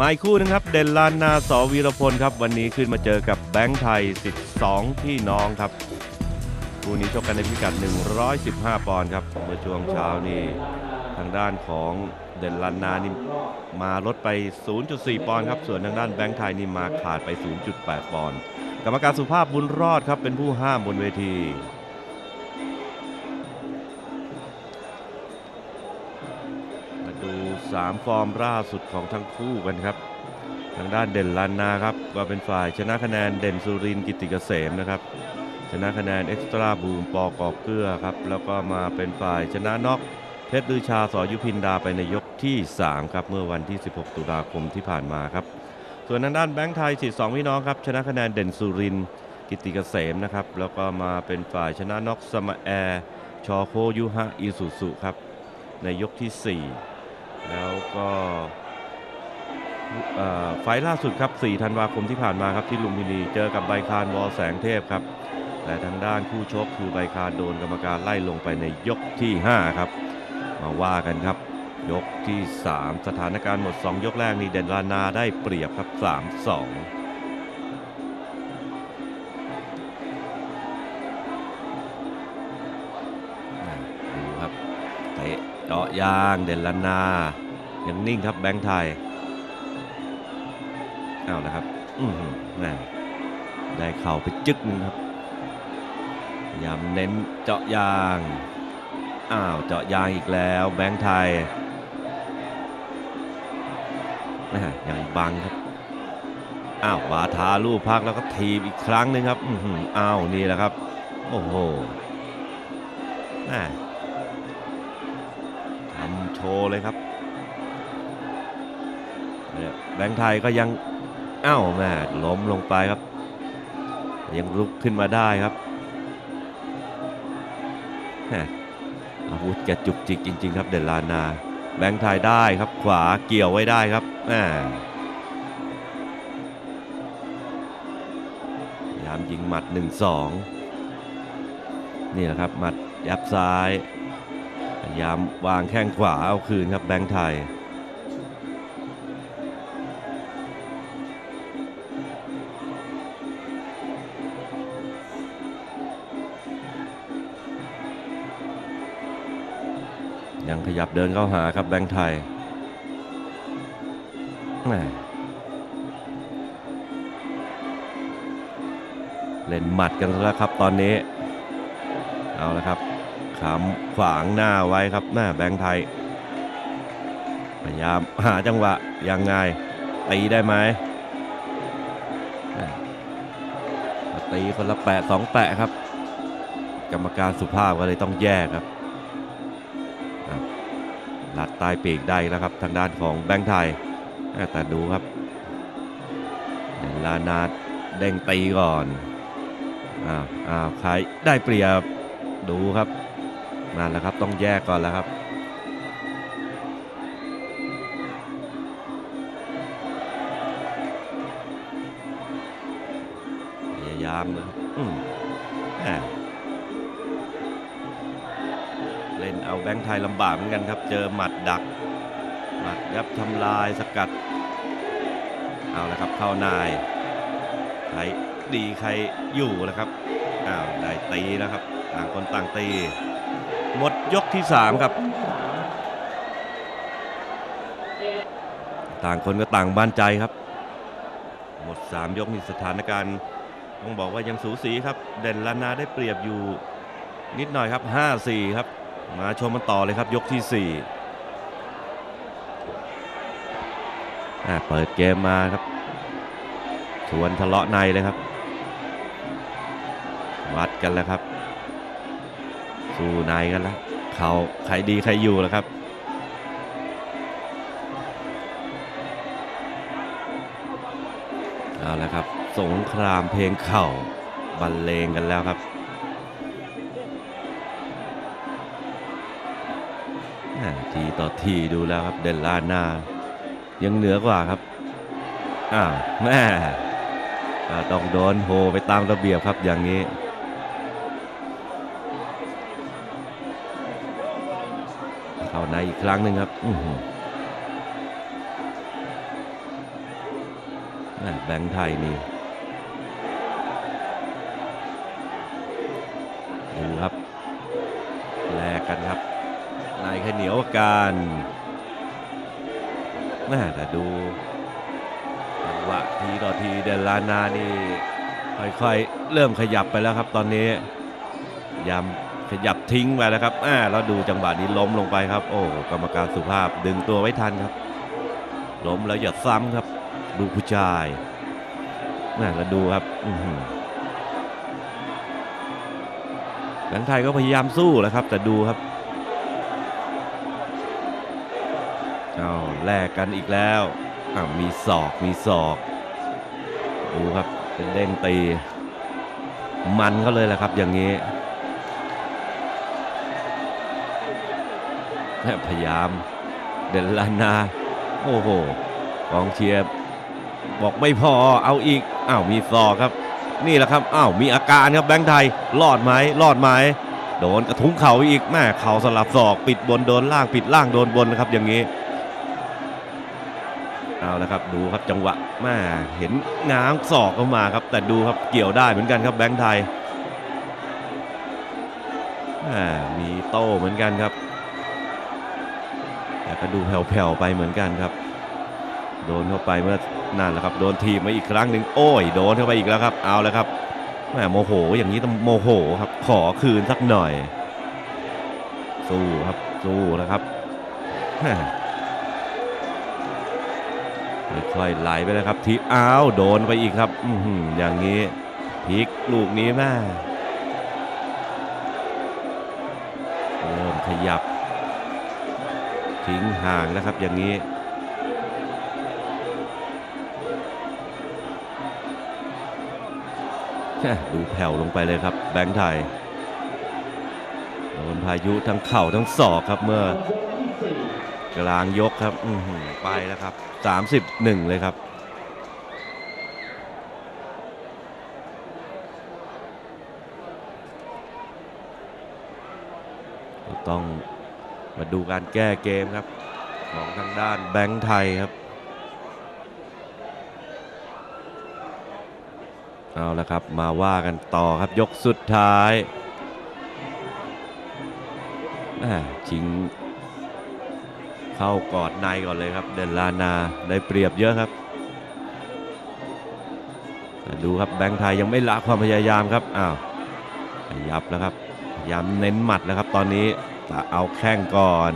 มาอีกคู่หนึงครับ เด่นลานนาสวีรพลครับ วันนี้ขึ้นมาเจอกับแบงค์ไทย 12 พี่น้องครับ คู่นี้ชกกันในพิกัด 115 ปอนด์ครับเมื่อช่วงเช้านี่ทางด้านของเด่นลานนานี่มาลดไป 0.4 ปอนด์ครับ ส่วนทางด้านแบงค์ไทยนี่มาขาดไป 0.8 ปอนด์ กรรมการสุภาพบุญรอดครับเป็นผู้ห้ามบนเวที 3 ฟอร์มล่าสุดของทั้งคู่กันครับ ทางด้านเด่นลานนาครับก็เป็นฝ่ายชนะคะแนนเด่นสุรินกิติเกษมนะครับ ชนะคะแนนเอ็กซ์ตร้าบูมปอกอบเกลือครับ แล้วก็มาเป็นฝ่ายชนะน็อกเพชรลือชาสอยุพินดาไปในยกที่ 3 ครับ เมื่อวันที่ 16 ตุลาคมที่ผ่านมาครับ ส่วนทางด้านแบงค์ไทยสิสองพี่น้องครับ ชนะคะแนนเด่นสุรินกิติเกษมนะครับ แล้วก็มาเป็นฝ่ายชนะน็อกสมาแอร์ชอโคยุฮะอีสุสุครับ ในยกที่ 4 แล้วก็ไฟล์ล่าสุดครับ 4 ธันวาคมที่ผ่านมาครับที่ลุมพินี เจอกับไบคารวอแสงเทพครับ แต่ทางด้านคู่ชกคือไบคารโดนกรรมการไล่ลงไปในยกที่ 5 ครับ มาว่ากันครับ ยกที่ 3 สถานการณ์หมด 2 ยกแรกนี่เด่นลานาได้เปรียบครับ 3-2ดูครับเตะ เจาะยางเด่นลันนายังนิ่งครับแบงค์ไทยเอาละครับอือหือแม่ได้เข่าไปจึกหนึงครับพยายามเน้นเจาะยางอ้าวเจาะยางอีกแล้วแบงค์ไทยแม่ยังบังครับอ้าววาทาลูกพักแล้วก็ทีบอีกครั้งหนึงครับอือหืออ้าวนี่แหละครับ โอ้โหแม่ โชว์เลยครับแบงค์ไทยก็ยังอ้าวแม่ล้มลงไปครับ ยังลุกขึ้นมาได้ครับแอาวุธแกจุกจิกจริง ๆ ครับเดลลานา แบงค์ไทยได้ครับขวาเกี่ยวไว้ได้ครับแม่ยามยิงหมัด 1-2 นี่แหละครับหมัดยับซ้าย ยามวางแข้งขวาเอาคืนครับแบงค์ไทย ยังขยับเดินเข้าหาครับแบงค์ไทยเล่นหมัดกันแล้วครับตอนนี้ เอาละครับ ขำขวางหน้าไว้ครับหน้าแบงค์ไทย พยายามหาจังหวะยังไงตีได้ไหมตีคนละแปะสองแปะครับ กรรมการสุภาพก็เลยต้องแยกครับครับลัดใต้ปีกได้แล้วครับ ทางด้านของแบงค์ไทยแต่ดูครับลานาดเด้งตีก่อนอ้าวอ้าวใครได้เปรียบดูครับ นั่นแหละครับต้องแยกก่อนแล้วครับพยายามนะครับอืมแหม่เล่นเอาแบงค์ไทยลำบากเหมือนกันครับ เจอหมัดดัก หมัดยับทำลายสกัด เอาละครับเข้านายใครดีใครอยู่แล้วครับอ้าวได้ตีแล้วครับ ต่างคนต่างตี หมดยกที่ 3 ครับ ต่างคนก็ต่างบ้านใจครับ หมด 3 ยกนี่สถานการณ์ ต้องบอกว่ายังสูสีครับ เด่นลานาได้เปรียบอยู่นิดหน่อยครับ 5-4 ครับ มาชมมันต่อเลยครับยกที่4อ่าเปิดเกมมาครับ ชวนทะเลาะในเลยครับ วัดกันแล้วครับ สู้ในกันแล้วเขาใครดีใครอยู่แล้วครับเอาละครับ สงครามเพลงเข่าบรรเลงกันแล้วครับทีต่อทีดูแล้วครับเดนลาน่ายังเหนือกว่าครับอ้าวแม่ต้องโดนโหไปตามระเบียบครับอย่างนี้ เข้าในอีกครั้งหนึ่งครับอืแบงค์ไทยนี่ดูครับ แลกกันครับ นายขเหนียวกันแม่แต่ดูจังหวะทีต่อทีเดลานานี่ ค่อยๆ เริ่มขยับไปแล้วครับตอนนี้ยำ ขยับทิ้งไปแล้วครับอ่าแล้วดูจังหวะนี้ล้มลงไปครับ โอ้กรรมการสุภาพดึงตัวไว้ทันครับ ล้มแล้วอย่าซ้ำครับ ดูผู้ชายน่าแล้วดูครับหือแบงไทยก็พยายามสู้แล้วครับ แต่ดูครับเอาวแลกกันอีกแล้วอ้าวมีศอกมีศอก ดูครับเป็นเด้งตี มันเขาเลยแหละครับอย่างนี้ พยายามเดนลานา โอ้โหกองเชียร์บอกไม่พอเอาอีกอ้าวมีศอครับ นี่แหละครับอ้าวมีอาการครับแบงค์ไทยรอดไหมรอดไหมโดนกระทุ้งเข่าอีกแม่เข่าสลับศอก ปิดบนโดนล่างปิดล่างโดนบนนะครับอย่างนี้เอาละครับดูครับจังหวะแม่เห็นง้างศอกเข้ามาครับ แต่ดูครับเกี่ยวได้เหมือนกันครับแบงค์ไทยแม่มีโต้เหมือนกันครับ แต่ก็ดูแผ่วๆไปเหมือนกันครับ โดนเข้าไปเมื่อนั่นแหละครับ โดนทีมมาอีกครั้งหนึ่งโอ้ยโดนเข้าไปอีกแล้วครับ เอาแล้วครับแหมโมโห อย่างนี้ต้องโมโหครับ ขอคืนสักหน่อย สู้ครับ สู้นะครับค่อยๆไหลไปแล้วครับ ทีอ้าวโดนไปอีกครับ อือออย่างนี้พลิกลูกนี้แม่เริ่มขยับ ทิ้งห่างนะครับอย่างนี้ ดูแผ่วลงไปเลยครับ แบงค์ไทยโดนพายุทั้งเข่าทั้งศอกครับเมื่อกลางยกครับอือหือไปแล้วครับ 31 เลยครับต้อง มาดูการแก้เกมครับ ของทางด้านแบงค์ไทยครับเอาละครับมาว่ากันต่อครับยกสุดท้ายชิงเข้ากอดในก่อนเลยครับ เดนลานาได้เปรียบเยอะครับดูครับแบงค์ไทยยังไม่ละความพยายามครับอ้าวขยับแล้วครับพยายามเน้นหมัดแล้วครับตอนนี้ แต่เอาแข้งก่อน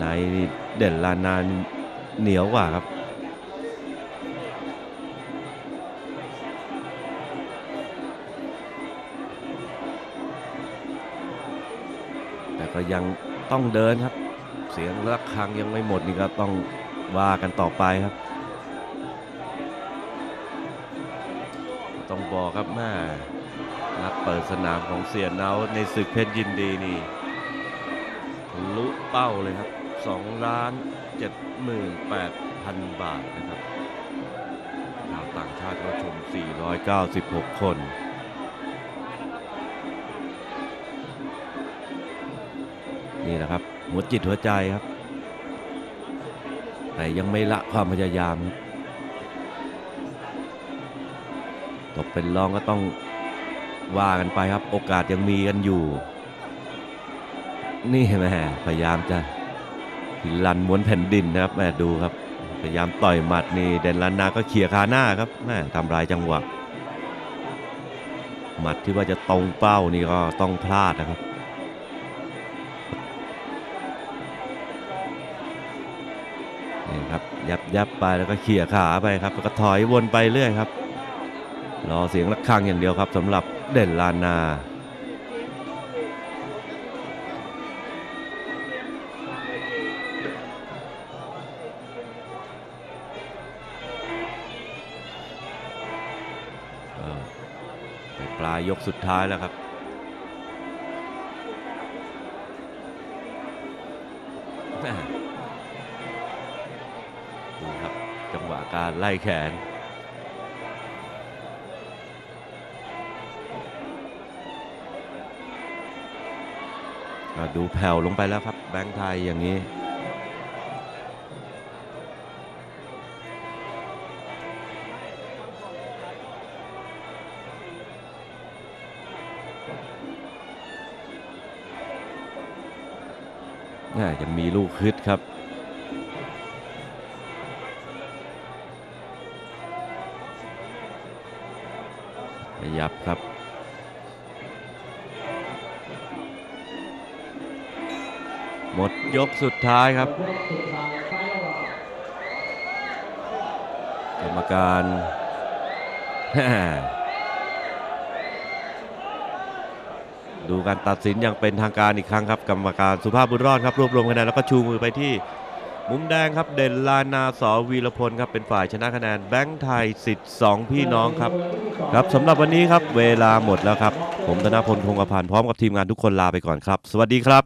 ในเด่นลานานเหนียวกว่าครับแต่ก็ยังต้องเดินครับ เสียงระฆังยังไม่หมดนี่ก็ต้องว่ากันต่อไปครับ ต้องบอกครับแม่นัดเปิดสนามของเสียเนาในศึกเพชรยินดีนี่ทะลุเป้าเลยครับ2ล้าน78,000 บาทนะครับชาวต่างชาติเข้าชม 496 คนนี่แหละครับหัวจิตหัวใจครับ แต่ยังไม่ละความพยายามครับ ตกเป็นรองก็ต้องว่ากันไปครับ โอกาสยังมีกันอยู่ นี่แม่พยายามจะลันม้วนแผ่นดินนะครับแม่ดูครับ พยายามต่อยหมัดนี่เดนลันนาก็เขี่ยคาหน้าครับแม่ทำลายจังหวะหมัดที่ว่าจะตรงเป้านี่ก็ต้องพลาดนะครับนี่ครับยับยับไปแล้วก็เขี่ยขาไปครับแล้วก็ถอยวนไปเรื่อยครับ รอเสียงระฆังอย่างเดียวครับสำหรับเด่นลานาเป็นปลายยกสุดท้ายแล้วครับดูครับ จังหวะการไล่แขน ดูแผ่วลงไปแล้วครับ แบงค์ไทยอย่างนี้ น่าจะมีลูกฮึดครับขยับครับ หมดยกสุดท้ายครับ กรรมการดูการตัดสินอย่างเป็นทางการอีกครั้งครับ กรรมการสุภาพบุญรอดครับรวบรวมคะแนนแล้วก็ชูมือไปที่ มุมแดงครับเด่นลานาสอวีรพลครับเป็นฝ่ายชนะคะแนนแบงค์ไทยสิทธิ์สองพี่น้องครับครับสำหรับวันนี้ครับเวลาหมดแล้วครับ ผมธนพลคงกระพันพร้อมกับทีมงานทุกคนลาไปก่อนครับ สวัสดีครับ